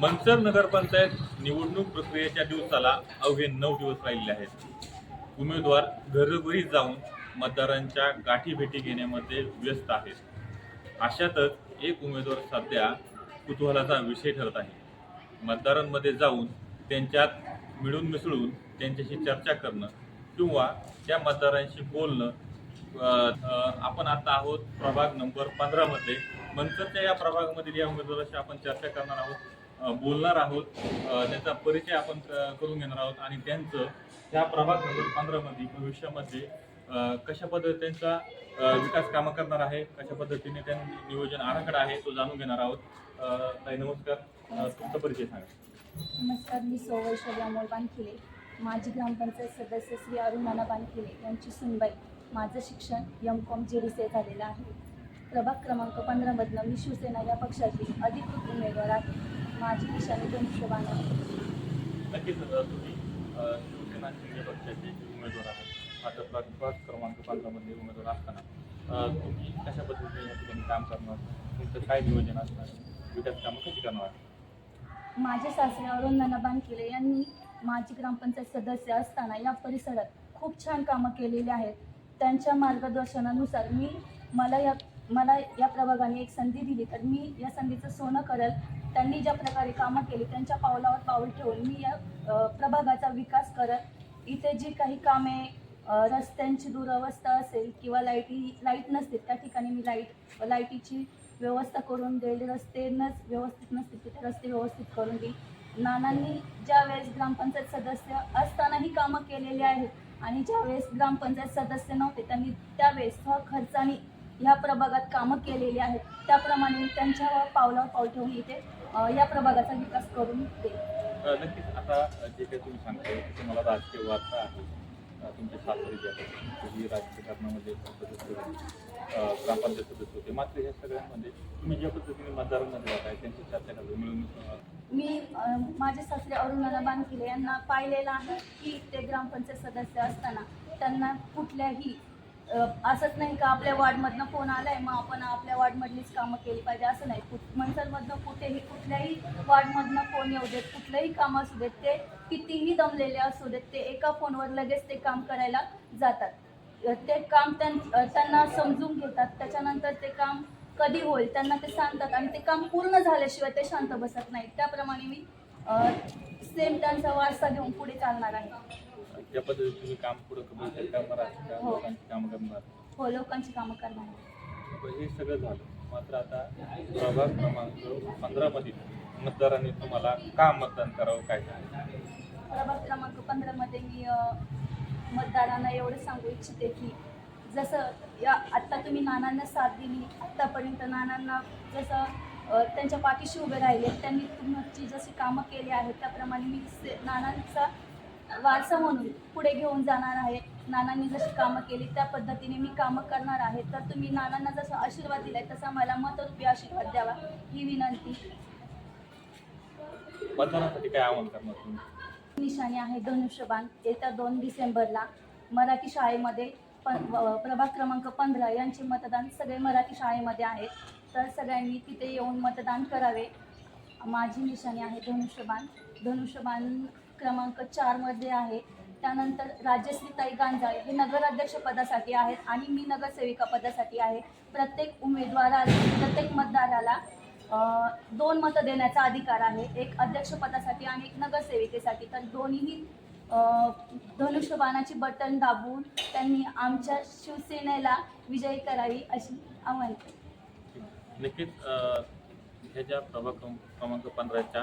मंचर नगरपंचायत निवडणूक प्रक्रियेच्या दिवसाला अवघे नऊ दिवस राहिलेले आहेत. उमेदवार घरोघरी जाऊन मतदारांच्या गाठी भेटी घेण्यामध्ये व्यस्त आहेत. अशातच एक उमेदवार सध्या कुतूहलाचा विषय ठरत आहे. मतदारांमध्ये जाऊन त्यांच्यात मिळून मिसळून त्यांच्याशी चर्चा करणं किंवा त्या मतदारांशी बोलणं आपण आता आहोत प्रभाग नंबर पंधरामध्ये. मंचरच्या या प्रभागामधील या उमेदवाराशी आपण चर्चा करणार आहोत. बोलणार आहोत. त्याचा परिचय आपण क- करून घेणार आहोत. आणि त्यांचं ह्या प्रभाग नंबर पंधरामध्ये भविष्यामध्ये कशा पद्धतीचा विकास कामं करणार आहे कशा पद्धतीने त्यांनी नियोजन आराखडा आहे तो जाणून घेणार आहोत. ताई नमस्कार. तुमचा परिचय सांगा. नमस्कार मी सौ वैशाली अमोल बानखिले. माजी ग्रामपंचायत सदस्य श्री अरुण नाना बानखिले यांची सुनबाई. माझं शिक्षण यम कॉम जे डी झालेलं आहे. प्रभाग क्रमांक पंधरामधनं मी शिवसेना या पक्षाची अधिकृत उमेदवार आहे. माझी निशाणी धनुष्यबाण आहे नक्कीच अ, तुम्ही अ, शिवसेना शिंदे पक्षाचे जे उमेदवार आहात आता प्रभाग प्रभाग क्रमांक पंधरामध्ये उमेदवार असताना अ, तुम्ही कशा पद्धतीने या ठिकाणी काम करणार? तुमचं काय नियोजन असणार? विकास कामं कशी करणार? माझे सासरे अरुण नाना बानखिले यांनी माजी ग्रामपंचायत सदस्य असताना या परिसरात खूप छान कामं केलेली आहेत. त्यांच्या मार्गदर्शनानुसार मी मला या मला या प्रभागाने एक संधी दिली तर मी या संधीचं सोनं करेल. त्यांनी ज्या प्रकारे कामं केली त्यांच्या पावलावर पाऊल ठेवून मी या प्रभागाचा विकास करत इथे जी काही कामे रस्त्यांची दुरवस्था असेल किंवा लाईटी लाइट नसतील त्या ठिकाणी मी लाइट लाईटीची व्यवस्था करून देईल. रस्ते नस व्यवस्थित नसतील तिथे रस्ते व्यवस्थित करून देईल. नानांनी ज्या वेळेस ग्रामपंचायत सदस्य असतानाही कामं केलेली आहेत आणि ज्या वेळेस ग्रामपंचायत सदस्य नव्हते त्यांनी त्यावेळेस खर्चाने ह्या प्रभागात कामं केलेली आहेत. त्याप्रमाणे त्यांच्या पावलावर पाऊल ठेवून इथे या प्रभागाचा विकास करून अ, नक्कीच. आता जे काही तुम्ही सांगताय की तुम्हाला राजकीय वार्ता आहे. तुमचे सासरी जे आहेत राजकारणामध्ये सदस्य ग्रामपंचायत सदस्य होते. मात्र या सगळ्यांमध्ये तुम्ही ज्या पद्धतीने मतदारांमध्ये जात आहे त्यांची चर्चा करता मिळून मी माझे सासरे अरुणाला बानकिले यांना पाहिलेलं आहे की ते ग्रामपंचायत सदस्य असताना त्यांना कुठल्याही असंच नाही का आपल्या वार्डमधनं फोन आलाय मग आपण आपल्या वार्डमधलीच कामं केली पाहिजे असं नाही. मनसरमधनं कुठेही कुठल्याही वार्डमधनं फोन येऊ देत कुठलंही काम असू देत ते कितीही दमलेले असू देत ते एका फोनवर लगेच ते काम करायला जातात. ते काम त्यां त्यांना समजून घेतात त्याच्यानंतर ते काम कधी होईल त्यांना ते सांगतात आणि ते काम पूर्ण झाल्याशिवाय ते शांत बसत नाहीत. त्याप्रमाणे मी सेम त्यांचा वारसा घेऊन पुढे चालणार आहे. ज्या पद्धतीने तुम्ही काम पुढे करणार त्या हो. लोकांची कामं करणार हो लोकांची कामं करणार पण हे सगळं झालं मात्र आता प्रभाग क्रमांक पंधरामधील मतदारांनी तुम्हाला का मतदान करावं काय? प्रभाग क्रमांक पंधरामध्ये मी अ, मतदारांना एवढं सांगू इच्छिते की जसं या आत्ता तुम्ही नानांना साथ दिली आत्तापर्यंत नानांना जसं अ, त्यांच्या पाठीशी उभे राहिले त्यांनी तुमची जशी कामं केली आहेत त्याप्रमाणे मी से- नानांचा वारसा म्हणून पुढे घेऊन जाणार आहे. नानांनी जशी कामं केली त्या पद्धतीने मी कामं करणार आहे. तर तुम्ही नानांना जसा आशीर्वाद दिलाय तसा मला मतरूपी आशीर्वाद द्यावा. ही विनंती. मतदानासाठी काय आवाहन करणार तुम्ही? निशाणी आहे धनुष्यबाण. येत्या दोन डिसेंबरला मराठी शाळेमध्ये व- प्रभाग क्रमांक पंधरा यांचे मतदान सगळे मराठी शाळेमध्ये आहे. तर सगळ्यांनी तिथे येऊन मतदान करावे. माझी निशाणी आहे धनुष्यबाण. धनुष्यबाण क्रमांक चारमध्ये आहे. त्यानंतर राजश्रीताई गांजाळे हे नगराध्यक्ष पदासाठी आहेत आणि मी नगरसेविका पदासाठी आहे. प्रत्येक उमेदवाराला प्रत्येक मतदाराला दोन मतं देण्याचा अधिकार आहे. एक अध्यक्षपदासाठी आणि एक नगरसेविकेसाठी. तर दोन्हीही धनुष्यबाणाची बटन दाबून त्यांनी आमच्या शिवसेनेला विजयी करावी अशी आव्हान नक्कीच ह्या ज्या प्रभाग क्रमांक पंधराच्या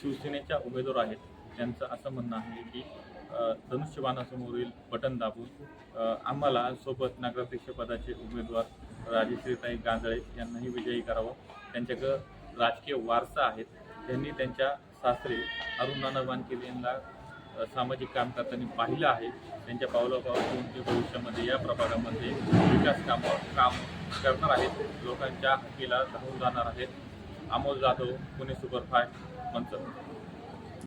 शिवसेनेच्या उमेदवार आहेत त्यांचं असं म्हणणं आहे की अ, धनुष्यबाणासमोरील बटन दाबून आम्हाला सोबत नगराध्यक्षपदाचे उमेदवार राजेश्रीताई गांजळे यांनाही विजयी करावं. त्यांच्याकडं राजकीय वारसा आहेत. त्यांनी त्यांच्या सासरे अरुण नाना बानकेल यांना सामाजिक काम करताना पाहिलं आहे. त्यांच्या पावलापावल ते भविष्यामध्ये या प्रभागामध्ये विकास कामं काम करणार आहेत. लोकांच्या हक्कीला धावून जाणार आहेत. अमोल जाधव पुणे सुपरफास्ट मंच